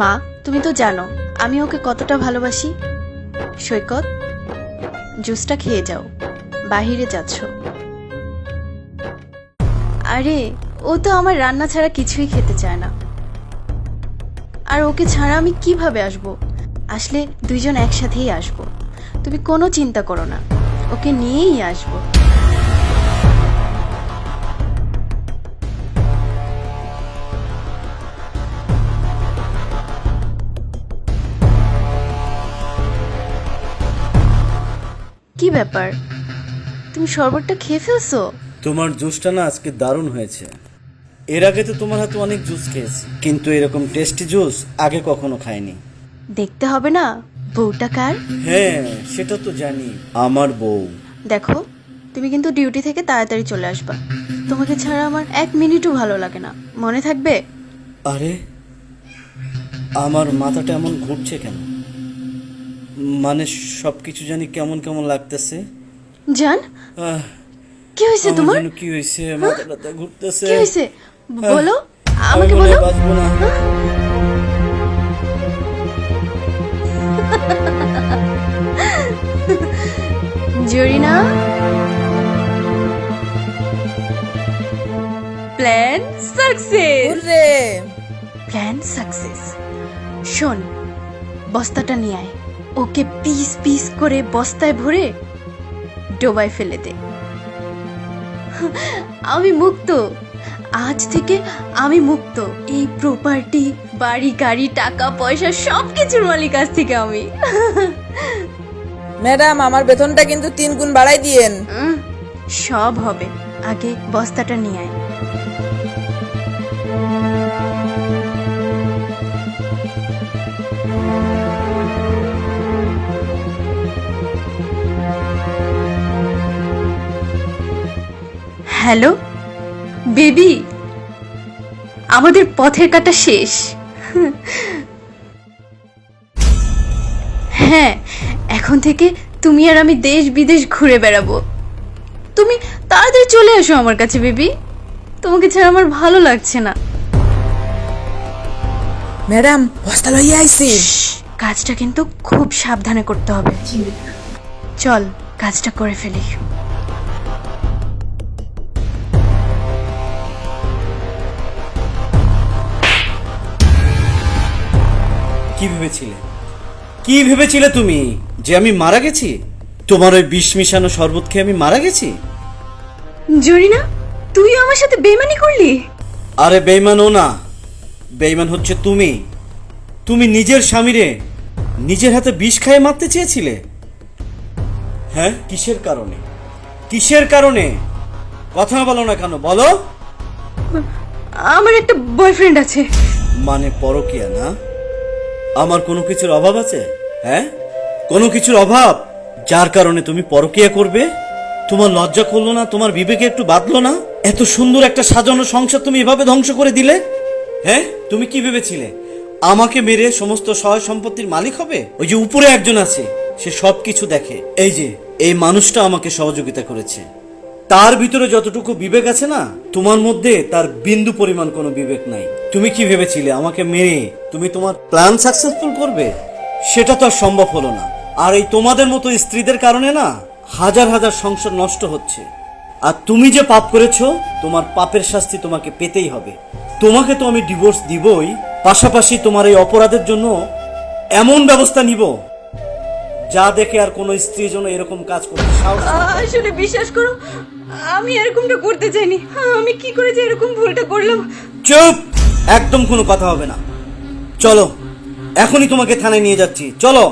মা, তুমি তো জানো, আমি ওকে কতটা ভালোবাসি। সৈকত, জুসটা খেয়ে যাও, বাহিরে যাচ্ছ। আরে, ও তো আমার রান্না ছাড়া কিছুই খেতে চায় না। আর ওকে ছাড়া আমি কীভাবে আসব? আসলে দুইজন একসাথেই আসব। তুমি কোনো চিন্তা করো না, ওকে নিয়েই আসব। কি ব্যাপার? তুমি শরবতটা খেয়ে ফেলছো? তোমার জুসটা না আজকে দারুণ হয়েছে। এর আগে তো তোমার হাতে অনেক জুস খেয়েছি কিন্তু এরকম টেস্টি জুস আগে কখনো খাইনি। দেখতে হবে না বউটা কার? হ্যাঁ সেটা তো জানি আমার বউ। দেখো তুমি কিন্তু ডিউটি থেকে তাড়াতাড়ি চলে আসবা। তোমাকে ছাড়া আমার এক মিনিটও ভালো লাগে না মনে থাকবে? আরে আমার মাথাটা এমন ঘুরছে কেন? মানে সব কিছু জানি কেমন কেমন লাগতেছে। জান? কি হয়েছে তোমার? কি হয়েছে? মাথাটা ঘুরতেছে। কি হয়েছে? হ্যাঁ। বলো আমি আমাকে বলো। বাঁচবো না। জরিনা? প্ল্যান সাকসেস রে প্ল্যান সাকসেস শোন বস্তাটা নিয়ে আয়। ওকে পিস পিস করে বস্তায় ভরে ডোবায় ফেলে দে। আমি মুক্ত। আজ থেকে আমি মুক্ত। এই প্রপার্টি বাড়ি গাড়ি টাকা পয়সা সব কিছুর মালিক আজ থেকে আমি। ম্যাডাম আমার বেতনটা কিন্তু তিন গুণ বাড়াই দিয়েন সব হবে। আগে বস্তাটা নিয়ে আয়। হ্যালো? বেবি আমাদের পথের কাটা শেষ। হ্যাঁ এখন থেকে তুমি আর আমি দেশ বিদেশ ঘুরে বেড়াবো। তুমি তাড়াতাড়ি চলে এসো আমার কাছে বেবি। তোমাকে ছাড়া আমার ভালো লাগছে না। ম্যাডাম বস্তা লইয়া আইছি কাজটা কিন্তু খুব সাবধানে করতে হবে। চল কাজটা করে ফেলি। কি ভেবেছিলে? কি ভেবেছিলে তুমি? যে আমি মারা গেছি? তোমার ওই বিষ মিশানো শরবত খেয়ে আমি মারা গেছি? জরিনা তুই আমার সাথে বেমানি করলি? আরে বেইমানও না। বেইমান হচ্ছে তুমি। তুমি নিজের স্বামীরে নিজের হাতে বিষ খাইয়ে মারতে চেয়েছিলে? হ্যাঁ? কিসের কারণে? কিসের কারণে? কথা বলো না কেন বলো। আমার একটা বয়ফ্রেন্ড আছে। মানে পরকিয়া না? আমার কোনো কিছুর অভাব আছে? হ্যাঁ? কোনো কিছুর অভাব? যার কারণে তুমি পরকিয়া করবে? তোমার লজ্জা করল না? তোমার বিবেকে একটু বাঁধলো না? এত সুন্দর একটা সাজানো সংসার তুমি এভাবে ধ্বংস করে দিলে? হ্যাঁ? তুমি কি ভেবেছিলে? আমাকে মেরে সমস্ত সহায় সম্পত্তির মালিক হবে? ওই যে উপরে একজন আছে, সে সব কিছু দেখে। এই যে, এই মানুষটা আমাকে সহযোগিতা করেছে। তার ভিতরে যতটুকু বিবেক আছে না, তোমার মধ্যে তার বিন্দু পরিমাণ কোনো বিবেক নাই। তুমি কি ভেবেছিলে? আমাকে মেরে তুমি তোমার প্ল্যান সাকসেসফুল করবে? সেটা তো আর সম্ভব হলো না। আর এই তোমাদের মতো স্ত্রীদের কারণে না, হাজার হাজার সংসার নষ্ট হচ্ছে। আর তুমি যে পাপ করেছ, তোমার পাপের শাস্তি তোমাকে পেতেই হবে। তোমাকে তো আমি ডিভোর্স দিবই, পাশাপাশি তোমার এই অপরাধের জন্য এমন ব্যবস্থা নিব যা দেখে আর কোনো স্ত্রী যেন এরকম কাজ করতে সাহস। আসলে বিশ্বাস করো আমি এরকমটা করতে চাইনি। আমি কি করে যে এরকম ভুলটা করলাম? চুপ! একদম কোনো কথা হবে না। চলো এখনই তোমাকে থানায় নিয়ে যাচ্ছি। চলো!